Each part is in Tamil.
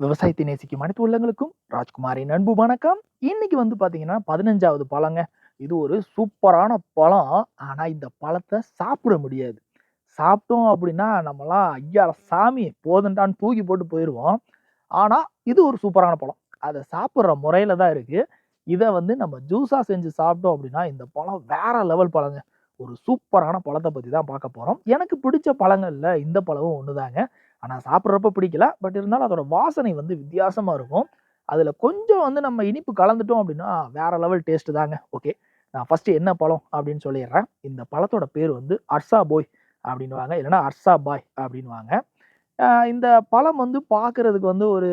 விவசாயத்தை நேசிக்கும் அனைத்து உள்ளங்களுக்கும் ராஜ்குமாரின் அன்பு வணக்கம். இன்னைக்கு வந்து பாத்தீங்கன்னா பதினஞ்சாவது பழங்க. இது ஒரு சூப்பரான பழம். ஆனா இந்த பழத்தை சாப்பிட முடியாது. சாப்பிட்டோம் அப்படின்னா நம்மலாம் ஐயா சாமி போதுண்டான்னு தூக்கி போட்டு போயிடுவோம் ஆனா இது ஒரு சூப்பரான பழம். அதை சாப்பிட்ற முறையில தான் இருக்கு. இதை வந்து நம்ம ஜூஸா செஞ்சு சாப்பிட்டோம் அப்படின்னா இந்த பழம் வேற லெவல் பழங்க. ஒரு சூப்பரான பழத்தை பத்தி தான் பார்க்க போறோம். எனக்கு பிடிச்ச பழங்கள்ல இந்த பழமும் ஒண்ணுதாங்க. ஆனால் சாப்பிட்றப்ப பிடிக்கல. பட் இருந்தாலும் அதோட வாசனை வந்து வித்தியாசமாக இருக்கும். அதில் கொஞ்சம் வந்து நம்ம இனிப்பு கலந்துட்டோம் அப்படின்னா வேற லெவல் டேஸ்ட் தாங்க. ஓகே? நான் ஃபஸ்ட்டு என்ன பழம் அப்படின்னு சொல்லிடுறேன். இந்த பழத்தோட பேர் வந்து அர்சா போய் அப்படின்னுவாங்க. இல்லைன்னா அர்சா பாய் அப்படின்வாங்க இந்த பழம் வந்து பார்க்குறதுக்கு வந்து ஒரு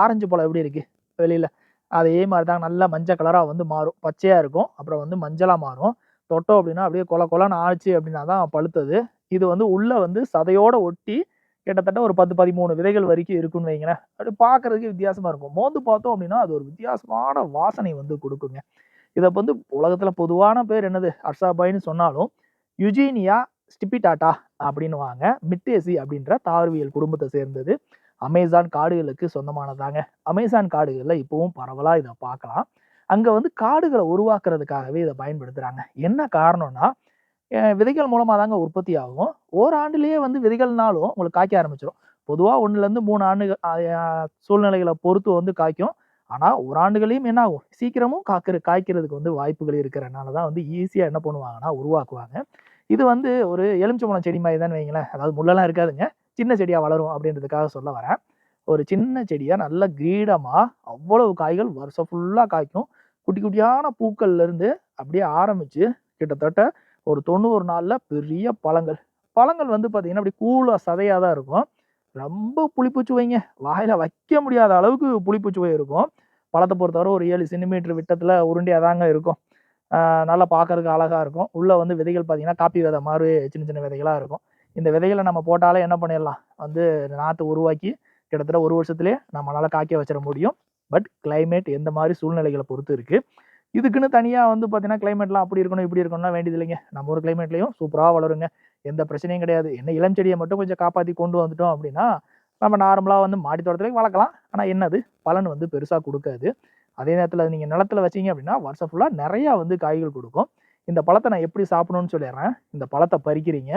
ஆரஞ்சு பழம் எப்படி இருக்குது வெளியில். அதே மாதிரி தான் நல்லா மஞ்சள் கலராக வந்து மாறும். பச்சையாக இருக்கும். அப்புறம் வந்து மஞ்சளாக மாறும். தொட்டோம் அப்படின்னா அப்படியே கொல கொலன்னு ஆச்சு அப்படின்னா தான் பழுத்தது. இது வந்து உள்ளே வந்து சதையோடு ஒட்டி கிட்டத்தட்ட ஒரு பத்து பதிமூணு விதைகள் வரைக்கும் இருக்குன்னு வைங்களேன் அப்படி பார்க்கறதுக்கு வித்தியாசமா இருக்கும். மோந்து பார்த்தோம் அப்படின்னா அது ஒரு வித்தியாசமான வாசனை வந்து கொடுக்குங்க. இதை வந்து உலகத்துல பொதுவான பேர் என்னது? அர்சாபாயின்னு சொன்னாலும் யுஜீனியா ஸ்டிபிடாட்டா அப்படின்னுவாங்க. மிட்டேசி அப்படின்ற தாவரவியல் குடும்பத்தை சேர்ந்தது. அமேசான் காடுகளுக்கு சொந்தமானதாங்க. அமேசான் காடுகளில் இப்போவும் பரவலாக இதை பார்க்கலாம். அங்கே வந்து காடுகளை உருவாக்குறதுக்காகவே இதை பயன்படுத்துகிறாங்க என்ன காரணம்னா விதைகள் மூலமாக தாங்க உற்பத்தி ஆகும். ஓராண்டுலேயே வந்து விதைகள்னாலும் உங்களுக்கு காய்க்க ஆரம்பிச்சிடும் பொதுவாக ஒன்றுலேருந்து மூணு ஆண்டுகள் சூழ்நிலைகளை பொறுத்து வந்து காய்க்கும். ஆனால் ஒரு ஆண்டுகளையும் என்ன ஆகும்? சீக்கிரமும் காக்கிற காய்க்கிறதுக்கு வந்து வாய்ப்புகள் இருக்கிறனால தான் வந்து ஈஸியாக என்ன பண்ணுவாங்கன்னா உருவாக்குவாங்க. இது வந்து ஒரு எலுமிச்சம்பழம் செடி மாதிரி தான் வைங்களேன். அதாவது முள்ளெல்லாம் இருக்காதுங்க. சின்ன செடியாக வளரும் அப்படின்றதுக்காக சொல்ல வரேன். ஒரு சின்ன செடியாக நல்ல கிரீடமாக அவ்வளவு காய்கள் வருஷம் ஃபுல்லாக காய்க்கும். குட்டி குட்டியான பூக்கள்லேருந்து அப்படியே ஆரம்பித்து கிட்டத்தட்ட ஒரு தொண்ணூறு நாளில் பெரிய பழங்கள். பழங்கள் வந்து பார்த்திங்கன்னா அப்படி கூலாக சதையாக தான் இருக்கும். ரொம்ப புளிப்பு சுவைங்க வைக்க முடியாத அளவுக்கு புளிப்பு சுவை இருக்கும். பழத்தை பொறுத்தவரை ஒரு ஏழு சென்டிமீட்டர் விட்டத்தில் உருண்டையாக தாங்க இருக்கும் நல்லா பார்க்கறதுக்கு அழகாக இருக்கும். உள்ளே வந்து விதைகள் பார்த்தீங்கன்னா காப்பி விதை மாதிரி சின்ன சின்ன விதைகளாக இருக்கும். இந்த விதைகளை நம்ம போட்டாலே என்ன பண்ணிடலாம்? வந்து நாற்று உருவாக்கி கிட்டத்தட்ட ஒரு வருஷத்துலேயே நம்மளால் காய்க்க வச்சிட முடியும். பட் கிளைமேட் எந்த மாதிரி சூழ்நிலைகளை பொறுத்து இருக்குது இதுக்குன்னு தனியாக வந்து பார்த்தீங்கன்னா கிளைமேட்லாம் அப்படி இருக்கணும் இப்படி இருக்கணும்லாம் வேண்டியது இல்லைங்க. நம்ம ஒரு கிளைமேட்லையும் சூப்பராக வளருங்க. எந்த பிரச்சனையும் கிடையாது. என்ன இளம் செடியை மட்டும் கொஞ்சம் காப்பாற்றி கொண்டு வந்துட்டோம் அப்படின்னா நம்ம நார்மலாக வந்து மாடி தோட்டத்துலேயும் வளர்க்கலாம். ஆனால் என்னது? பலன் வந்து பெருசாக கொடுக்காது. அதே நேரத்தில் நீங்கள் நிலத்துல வச்சீங்க அப்படின்னா வருஷம் ஃபுல்லாக நிறையா வந்து காய்கள் கொடுக்கும். இந்த பழத்தை நான் எப்படி சாப்பிடணும்னு சொல்லிடுறேன். இந்த பழத்தை பறிக்கிறீங்க.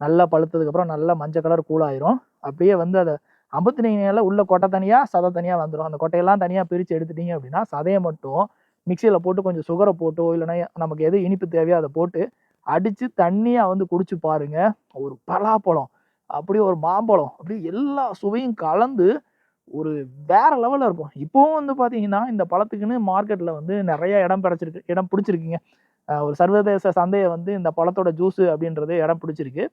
நல்லா பழுத்ததுக்கப்புறம் நல்லா மஞ்சள் கலர் கூலாயிரும் அப்படியே வந்து அதை அம்புத்தினீங்கனால உள்ள கொட்டை தனியாக சதை தனியாக வந்துடும் அந்த கொட்டையெல்லாம் தனியாக பிரித்து எடுத்துட்டீங்க அப்படின்னா சதையை மட்டும் மிக்சியில் போட்டு கொஞ்சம் சுகரை போட்டோ இல்லைன்னா நமக்கு எது இனிப்பு தேவையோ அதை போட்டு அடித்து தண்ணியாக வந்து குடிச்சு பாருங்க. ஒரு பலாப்பழம் அப்படியே ஒரு மாம்பழம் அப்படியே எல்லா சுவையும் கலந்து ஒரு வேற லெவலில் இருக்கும். இப்போவும் வந்து பார்த்தீங்கன்னா இந்த பழத்துக்குன்னு மார்க்கெட்டில் வந்து நிறைய இடம் கிடச்சிருக்கு இடம் பிடிச்சிருக்குங்க. ஒரு சர்வதேச சந்தையை வந்து இந்த பழத்தோட ஜூஸு அப்படின்றது இடம் பிடிச்சிருக்கு.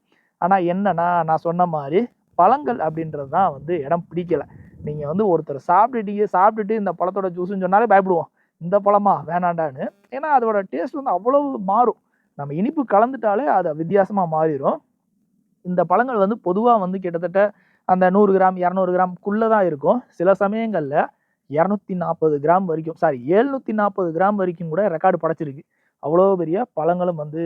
ஆனால் என்னன்னா நான் சொன்ன மாதிரி பழங்கள் அப்படின்றது தான் வந்து இடம் பிடிக்கல. நீங்கள் வந்து ஒருத்தர் சாப்பிட்டுட்டீங்க சாப்பிட்டுட்டு இந்த பழத்தோட ஜூஸ்ன்னு சொன்னாலே பயப்படுவோம். இந்த பழமா வேணாண்டான்னு. ஏன்னா அதோட டேஸ்ட் வந்து அவ்வளவு மாறும். நம்ம இனிப்பு கலந்துட்டாலே அது வித்தியாசமாக மாறிடும் இந்த பழங்கள் வந்து பொதுவாக வந்து கிட்டத்தட்ட அந்த நூறு கிராம் இரநூறு கிராம்குள்ளே தான் இருக்கும். சில சமயங்களில் இரநூத்தி நாற்பது கிராம் வரைக்கும் சாரி எழுநூற்றி நாற்பது கிராம் வரைக்கும் கூட ரெக்கார்டு படைச்சிருக்கு. அவ்வளோ பெரிய பழங்களும் வந்து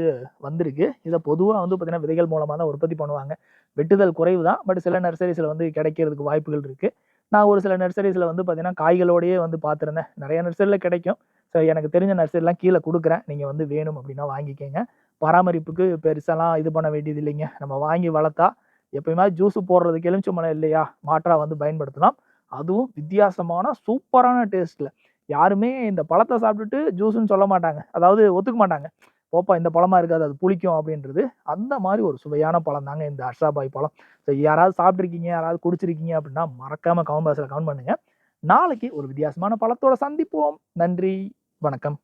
வந்திருக்கு. இதை பொதுவாக வந்து பார்த்திங்கன்னா விதைகள் மூலமாக தான் உற்பத்தி பண்ணுவாங்க. வெட்டுதல் குறைவு தான். பட் சில நர்சரிஸில் வந்து கிடைக்கிறதுக்கு வாய்ப்புகள் இருக்குது நான் ஒரு சில நர்சரிஸில் வந்து பார்த்தீங்கன்னா காய்களோடையே வந்து பார்த்துருந்தேன் நிறைய நர்சரியில் கிடைக்கும். ஸோ எனக்கு தெரிஞ்ச நர்சரிலாம் கீழே கொடுக்குறேன். நீங்கள் வந்து வேணும் அப்படின்னா வாங்கிக்கோங்க. பராமரிப்புக்கு பெருசாலாம் இது பண்ண வேண்டியது இல்லைங்க. நம்ம வாங்கி வளர்த்தா எப்பயுமே ஜூஸ் போடுறதுக்கு எலுமிச்சம்பழம் இல்லையா? மாற்றா வந்து பயன்படுத்தலாம். அதுவும் வித்தியாசமான சூப்பரான டேஸ்ட்டில் யாருமே இந்த பழத்தை சாப்பிட்டுட்டு ஜூஸ்ன்னு சொல்ல மாட்டாங்க. அதாவது ஒத்துக்க மாட்டாங்க. போப்பா இந்த பழமா இருக்காது அது புளிக்கும் அப்படின்றது அந்த மாதிரி ஒரு சுவையான பழம் தாங்க இந்த அர்ஷாபாய் பழம். ஸோ யாராவது சாப்பிட்ருக்கீங்க யாராவது குடிச்சிருக்கீங்க அப்படின்னா மறக்காம கமெண்ட் பாக்ஸில் கமெண்ட் பண்ணுங்க. நாளைக்கு ஒரு வித்தியாசமான பழத்தோட சந்திப்போம். நன்றி வணக்கம்.